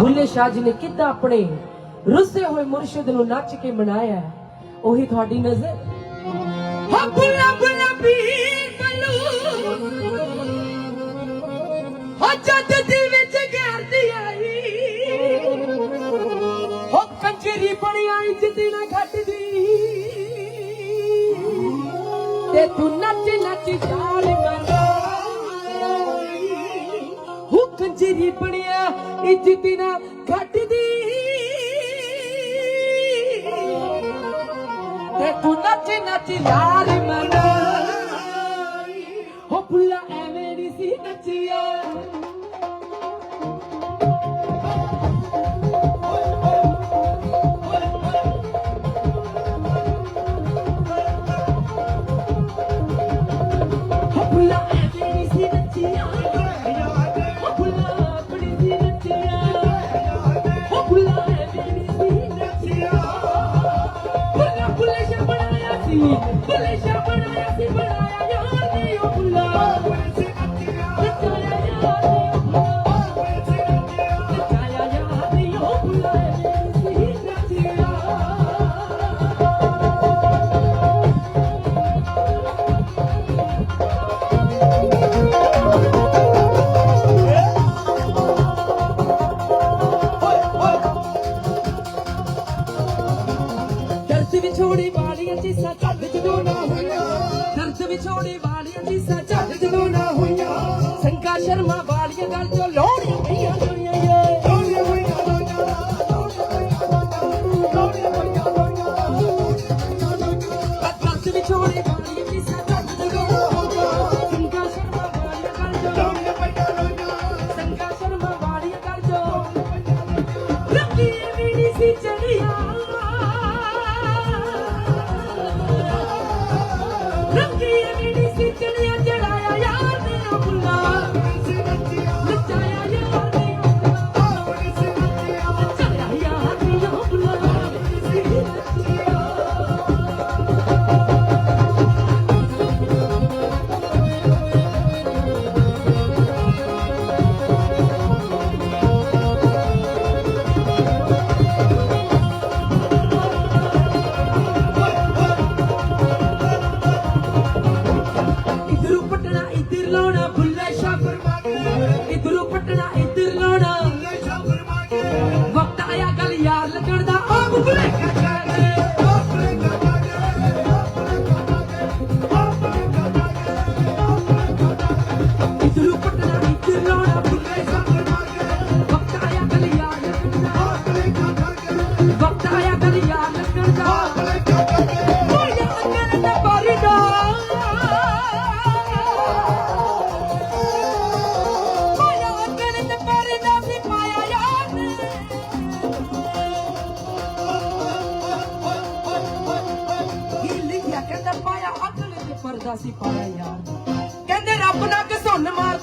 ਭੁੱਲੇ ਸ਼ਾਹ ਜੀ ਨੇ ਕਿੱਦਾਂ ਆਪਣੇ ਰੁੱਸੇ ਹੋਏ ਮੁਰਸ਼ਿਦ ਨੂੰ ਨੱਚ ਕੇ ਮਨਾਇਆ? ਉਹੀ ਤੁਹਾਡੀ ਨਜ਼ਰ? ਹੋ ਬੁੱਲਾ ਬੁੱਲਾ ਪੀਰ ਬੱਲੂ ਹੋ ਜੱਦ ਦਿਲ ਵਿੱਚ ਗਿਰਦੀ ਆਈ। ਹੋ ਕੰਜਰੀ ਬਣਿਆ ਇੱਜ਼ਤ ਨਾ ਘਟਦੀ। ਤੇ ਤੂੰ ਨੱਚ ਨੱਚ ਜਾਲ ਮਾਰਾ ਹੋ ਕੰਜਰੀ ਬਣਿਆ ਇੱਜ਼ਤ ਨਾ ਘਟਦੀ। ਤੇ ਤੂੰ ਨੱਚ ਨੱਚ ਯਾਰ ਮਨਾ। ਹੋ ਭੁੱਲਾ ਐਵੇਂ ਨਹੀਂ ਸੀ ਨੱਚਿਆ। ਭੁੱਲਾ ਸੀ ਬੁੱਲੇ ਸ਼ਾ ਬਣਾਇਆ ਸੀ ਬਣਾਇਆ ਯਾਰ। ਵਾਲੀਆਂ ਚੀਸਾਂ ਝੱਗ ਜਦੋਂ ਨਾ ਹੋਈਆਂ। ਦਰਦ ਵਿਛੋੜੇ ਵਾਲੀਆਂ ਚੀਸਾਂ ਝੱਗ ਜਦੋਂ ਨਾ ਹੋਈਆਂ। ਸੰਗਾ ਸ਼ਰਮਾ ਵਾਲੀਆਂ ਗੱਲ ਜੋ ਲੋੜੀਆਂ ਮਾਰਦਾ ਸੀ ਪਾਣਾ ਯਾਰ ਕਹਿੰਦੇ ਰੱਬ ਨਾਲ ਘਸੁੰਨ ਮਾਰ